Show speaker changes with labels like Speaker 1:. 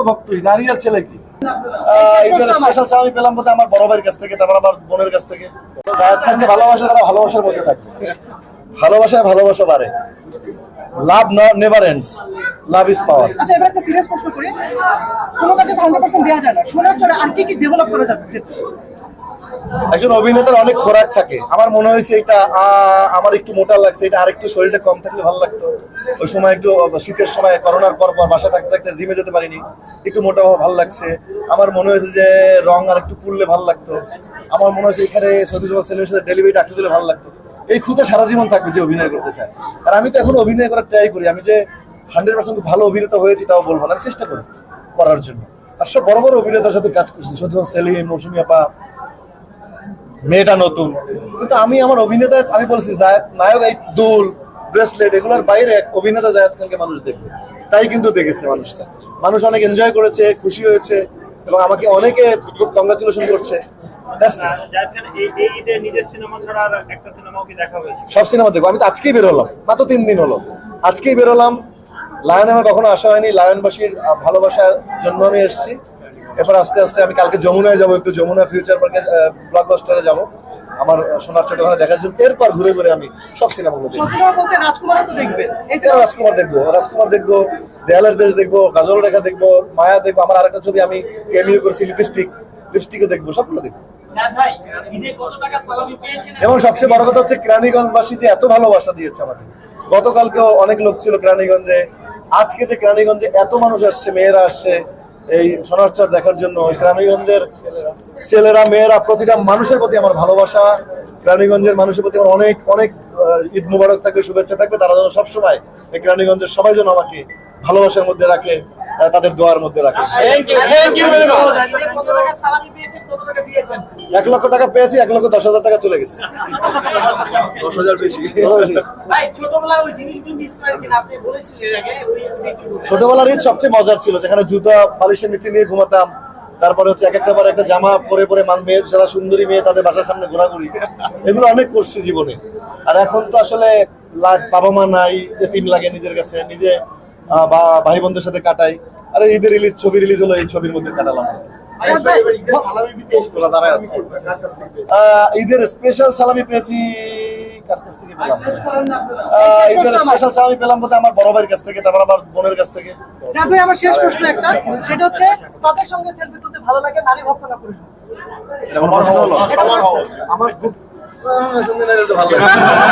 Speaker 1: তো ভক্তই নারী আর ছেলে কি? ঈদের স্পেশাল সালামি পেলাম বলতে আমার বড় ভাইয়ের কাছ থেকে তারপর আমার বোনের কাছ থেকে। যারা ভালোবাসা তারা ভালোবাসার মধ্যে থাকবে ভালোবাসায় ভালোবাসা বাড়ে। Love never ends love is power
Speaker 2: আচ্ছা এবার একটা সিরিয়াস প্রশ্ন করি। কোনো কাজে হান্ড্রেড পার্সেন্ট দেওয়া যায় না। শোনার জন্য আর কি কি ডেভেলপ করা
Speaker 1: একজন অভিনেতার অনেক খোরাক থাকে। আমার মনে হয়েছে এটা আমার একটু মোটা লাগছে, এটা আরেকটু শরীরটা কম থাকলে ভালো লাগতো। ওই সময় একটু শীতের সময়, করোনার পর পর বাসা থাকতে থাকতে জিমে যেতে পারিনি। একটু মোটা হওয়া ভালো লাগছে। আমার মনে হয়েছে যে রং আর একটু পুড়লে ভালো লাগতো। আমার মনে হয়েছে এখানে সৌদি জমা সেলিমের সাথে ডেলিভারি ডাকতে দিলে ভালো লাগতো। এই খুঁতে সারা জীবন থাকবে যে অভিনয় করতে চায়। আর আমি তো এখন অভিনয় করার ট্রাই করি। আমি যে হান্ড্রেড পার্সেন্ট ভালো অভিনেতা হয়েছি, তাও বলব না। আমি চেষ্টা করি করার জন্য। আর সব বড় বড় অভিনেতার সাথে কাজ করছি। সৌদি সেলিম, মৌসুমি আপা মেয়েটা নতুন। কিন্তু আমি আমার অভিনেতা আমি বলছি জায়দ নায়ক এই দুল ব্রেসলেট এগুলোর বাইরে এক অভিনেতা জায়দ খানকে মানুষ দেখবে। তাই কিন্তু দেখেছে মানুষটা। মানুষ অনেক এনজয় করেছে খুশি হয়েছে এবং আমাকে অনেকে খুব কংগ্রাচুলেশন করছে। That's it.
Speaker 3: জায়েদ খান এই এই ঈদে নিজের সিনেমা ছাড়া আর একটা সিনেমাও কি দেখা হয়েছে?
Speaker 1: সব সিনেমা দেখব। আমি তো আজকেই বেরোলাম মাত্র তিন দিন হলো। আজকেই বেরোলাম লায়ন আমার কখনো আসা হয়নি। লায়নবাসীর ভালোবাসার জন্য আমি এসেছি। এরপর আস্তে আস্তে আমি কালকে যমুনায় যাব একটু যমুনা ফিউচার পার্কে ব্লকবাস্টারে যাব। আমার সোনার ছোট ওখানে দেখার জন্য। এরপর ঘুরে ঘুরে আমি সব সিনেমাগুলো দেখব।
Speaker 2: সবসময় বলতে রাজকুমারও তো দেখবেন
Speaker 1: রাজকুমার দেখব রাজকুমার দেখব দেয়ালের দেশ দেখব কাজল রেখা দেখব মায়া দেখব। আমার আরেকটা ছবি আমি কেমিও করেছি লিপস্টিক লিপস্টিকও দেখব সবগুলো দেখব।
Speaker 4: ভাই ঈদে কত টাকা সালামি পেয়েছেন?
Speaker 1: এবং সবচেয়ে বড় কথা হচ্ছে কেরানীগঞ্জবাসী যে এত ভালোবাসা দিয়েছে আমাকে। গতকালকেও অনেক লোক ছিল কেরানীগঞ্জে। আজকে যে কেরানীগঞ্জে এত মানুষ আসছে মেয়েরা আসছে এই সোনারচর দেখার জন্য গ্রামীগঞ্জের ছেলেরা, মেয়েরা প্রতিটা মানুষের প্রতি আমার ভালোবাসা। গ্রামীগঞ্জের মানুষের প্রতি আমার অনেক অনেক ঈদ মুবারক থাকবে, শুভেচ্ছা থাকবে। তারা যেন সবসময় এই গ্রামীগঞ্জের সবাই যেন আমাকে ভালোবাসার মধ্যে রাখে। তাদের দোয়ার মধ্যে রাখে।
Speaker 4: Thank you thank you very much ঈদে কত টাকা সালামি পেয়েছেন কত টাকা দিয়েছেন
Speaker 1: এক লক্ষ টাকা পেয়েছি এক লক্ষ দশ হাজার টাকা চলে গেছে। দশ হাজার বেশি।
Speaker 4: ভাই ছোটবেলায় ওই জিনিসগুলো মিস করেন কিনা? আপনি বলেছিলেন এর আগে ওই ওই একটু বলুন।
Speaker 1: ছোটবেলার ঈদ সবচেয়ে মজার ছিল যেখানে জুতা বালিশের নিচে নিয়ে ঘুমাতাম। তারপরে হচ্ছে এক একটা বার একটা জামা পরে পরে মান মেয়ে যারা সুন্দরী মেয়ে তাদের বাসার সামনে ঘোরাঘুরি। এগুলো অনেক করছি জীবনে। আর এখন তো আসলে লাইফ বাবা মা নাই তিন লাগে নিজের কাছে। নিজে বা ভাই বোনদের সাথে কাটাই। আর ঈদের রিলিজ ছবি রিলিজ হলো এই ছবির মধ্যে কাটালাম। আহ, ঈদের স্পেশাল সালামি পেয়েছি কার কাছ থেকে পেলাম? ঈদের স্পেশাল সালামি পেলাম বলতে আমার বড় ভাইয়ের কাছ থেকে তারপর আমার বোনের কাছ থেকে।
Speaker 2: আমার শেষ প্রশ্ন একটা। সেটা হচ্ছে তাদের সঙ্গে সেলফি তুলতে ভালো লাগে নারী ভক্ত না পুরুষ ভক্ত?
Speaker 1: আমার আমার